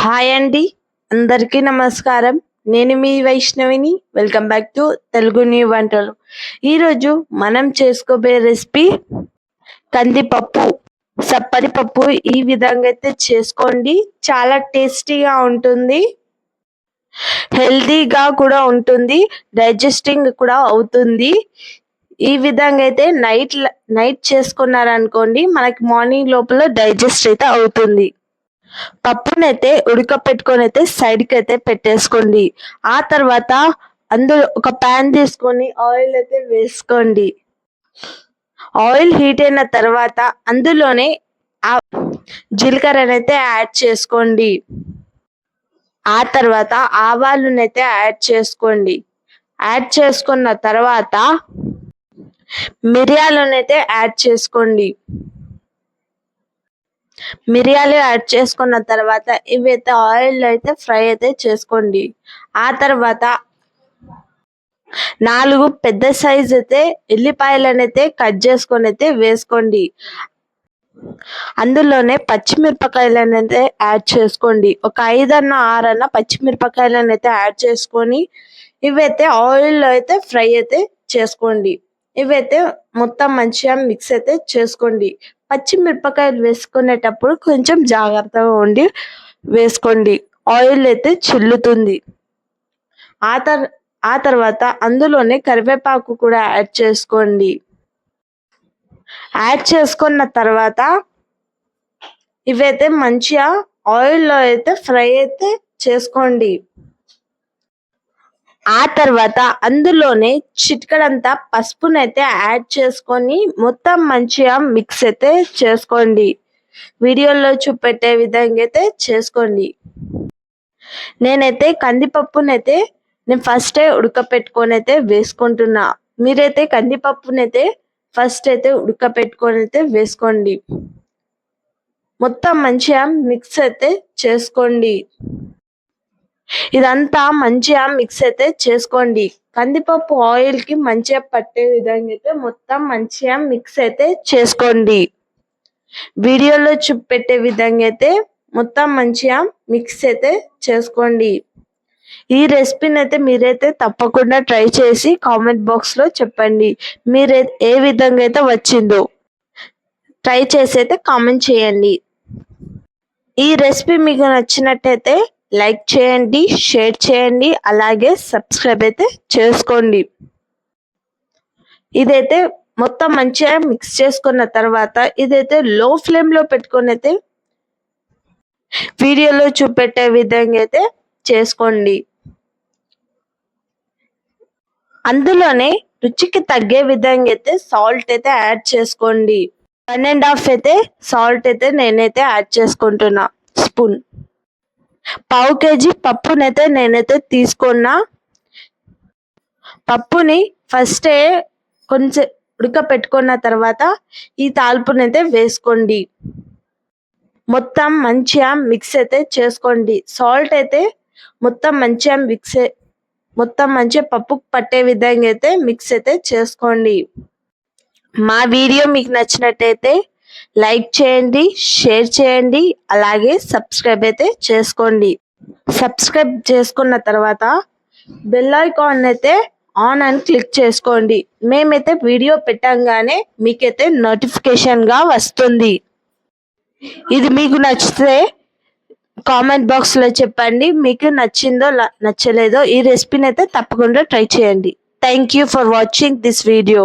Hi అండి. అందరికీ నమస్కారం. నేను మీ వైష్ణవిని. Welcome back to Telugu new వంటలు. ఈరోజు మనం చేసుకోబోయే రెసిపీ కందిపప్పు. సప్పరి పప్పు ఈ విధంగా అయితే చేసుకోండి. చాలా టేస్టీగా ఉంటుంది. హెల్దీగా కూడా ఉంటుంది. డైజెస్టింగ్ కూడా అవుతుంది. ఈ విధంగా అయితే నైట్ నైట్ చేసుకున్నారనుకోండి మనకి మార్నింగ్ లోపల డైజెస్ట్ అయితే అవుతుంది. పప్పునైతే ఉడకపెట్టుకొని అయితే సైడ్కి అయితే పెట్టేసుకోండి. ఆ తర్వాత అందులో ఒక ప్యాన్ తీసుకొని ఆయిల్ అయితే వేసుకోండి. ఆయిల్ హీట్ అయిన తర్వాత అందులోనే ఆ జీలకర్రనైతే యాడ్ చేసుకోండి. ఆ తర్వాత ఆవాలునైతే యాడ్ చేసుకోండి. యాడ్ చేసుకున్న తర్వాత మిరియాలనైతే యాడ్ చేసుకోండి. మిరియాలు యాడ్ చేసుకున్న తర్వాత ఇవైతే ఆయిల్ అయితే ఫ్రై అయితే చేసుకోండి. ఆ తర్వాత నాలుగు పెద్ద సైజ్ అయితే ఎల్లిపాయలనైతే కట్ చేసుకొని అయితే వేసుకోండి. అందులోనే పచ్చిమిరపకాయలను అయితే యాడ్ చేసుకోండి. ఒక ఐదన్న ఆరన్న పచ్చిమిరపకాయలను అయితే యాడ్ చేసుకొని ఇవైతే ఆయిల్లో అయితే ఫ్రై అయితే చేసుకోండి. ఇవైతే మొత్తం మంచిగా మిక్స్ అయితే చేసుకోండి. పచ్చిమిరపకాయలు వేసుకునేటప్పుడు కొంచెం జాగ్రత్తగా ఉండి వేసుకోండి. ఆయిల్ అయితే చిల్లుతుంది. ఆ తర్ ఆ తర్వాత అందులోనే కరివేపాకు కూడా యాడ్ చేసుకోండి. యాడ్ చేసుకున్న తర్వాత ఇవైతే మంచిగా ఆయిల్లో అయితే ఫ్రై అయితే చేసుకోండి. ఆ తర్వాత అందులోనే చిటికడంతా పసుపునైతే యాడ్ చేసుకొని మొత్తం మంచిగా మిక్స్ అయితే చేసుకోండి. వీడియోలో చూపెట్టే విధంగా అయితే చేసుకోండి. నేనైతే కందిపప్పునైతే నేను ఫస్ట్ ఉడకపెట్టుకొని అయితే వేసుకుంటున్నా. మీరైతే కందిపప్పునైతే ఫస్ట్ అయితే ఉడకపెట్టుకొని అయితే వేసుకోండి. మొత్తం మంచిగా మిక్స్ అయితే చేసుకోండి. ఇదంతా మంచిగా మిక్స్ అయితే చేసుకోండి. కందిపప్పు ఆయిల్కి మంచిగా పట్టే విధంగా అయితే మొత్తం మంచిగా మిక్స్ అయితే చేసుకోండి. వీడియోలో చూపెట్టే విధంగా అయితే మొత్తం మంచిగా మిక్స్ అయితే చేసుకోండి. ఈ రెసిపీని అయితే మీరైతే తప్పకుండా ట్రై చేసి కామెంట్ బాక్స్లో చెప్పండి. మీరు ఏ విధంగా అయితే వచ్చిందో ట్రై చేసి అయితే కామెంట్ చేయండి. ఈ రెసిపీ మీకు నచ్చినట్టయితే లైక్ చేయండి షేర్ చేయండి అలాగే సబ్స్క్రైబ్ అయితే చేసుకోండి. ఇదైతే మొత్తం మంచిగా మిక్స్ చేసుకున్న తర్వాత ఇదైతే లో ఫ్లేమ్లో పెట్టుకొని అయితే వీడియోలో చూపెట్టే విధంగా అయితే చేసుకోండి. అందులోనే రుచికి తగ్గే విధంగా అయితే సాల్ట్ అయితే యాడ్ చేసుకోండి. వన్ అండ్ హాఫ్ అయితే సాల్ట్ అయితే నేనైతే యాడ్ చేసుకుంటున్నా స్పూన్. పావు కేజీ పప్పునైతే నేనైతే తీసుకున్నా. పప్పుని ఫస్టే కొంచెం ఉడకపెట్టుకున్న తర్వాత ఈ తాల్పునైతే వేసుకోండి. మొత్తం మంచిగా మిక్స్ అయితే చేసుకోండి. సాల్ట్ అయితే మొత్తం మంచిగా మిక్స్ మొత్తం మంచిగా పప్పు పట్టే విధంగా అయితే మిక్స్ అయితే చేసుకోండి. మా వీడియో మీకు నచ్చినట్టయితే లైక్ చేయండి షేర్ చేయండి అలాగే సబ్స్క్రైబ్ అయితే చేసుకోండి. సబ్స్క్రైబ్ చేసుకున్న తర్వాత బెల్ ఐకాన్ అయితే ఆన్ అని క్లిక్ చేసుకోండి. మేమైతే వీడియో పెట్టంగానే మీకైతే నోటిఫికేషన్గా వస్తుంది. ఇది మీకు నచ్చితే కామెంట్ బాక్స్లో చెప్పండి. మీకు నచ్చిందో నచ్చలేదో ఈ రెసిపీని అయితే తప్పకుండా ట్రై చేయండి. Thank you for watching this video